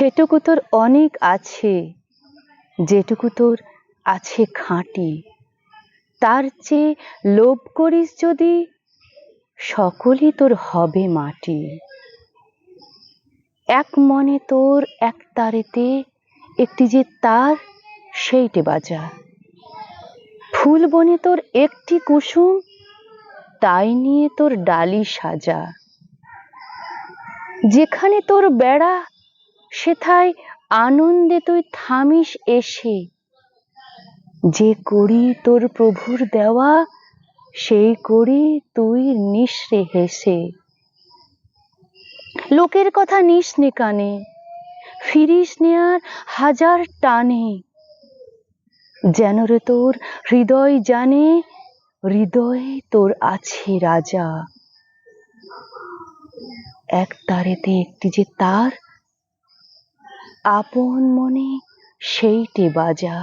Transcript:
সেটুকু তোর অনেক আছে, যেটুকু তোর আছে খাঁটি। তার চেয়ে লোভ করিস যদি, সকলই তোর হবে মাটি। এক মনে তোর এক তারেতে, একটি যে তার, সেইটে বাজা ফুল বনে তোর একটি কুসুম, তাই নিয়ে তোর ডালি সাজা। যেখানে তোর বেড়া সেথায় আনন্দে তুই থামিস এসে। যে করি তোর প্রভুর দেওয়া, সেই করি তুই নিঃস্বে হেসে। লোকের কথা নিস নে কানে, ফিরিস নেয়ার হাজার টানে। যেন রে তোর হৃদয় জানে, হৃদয়ে তোর আছে রাজা। এক তারেতে একটি যে তার আপন মনে সেইটে বাজা।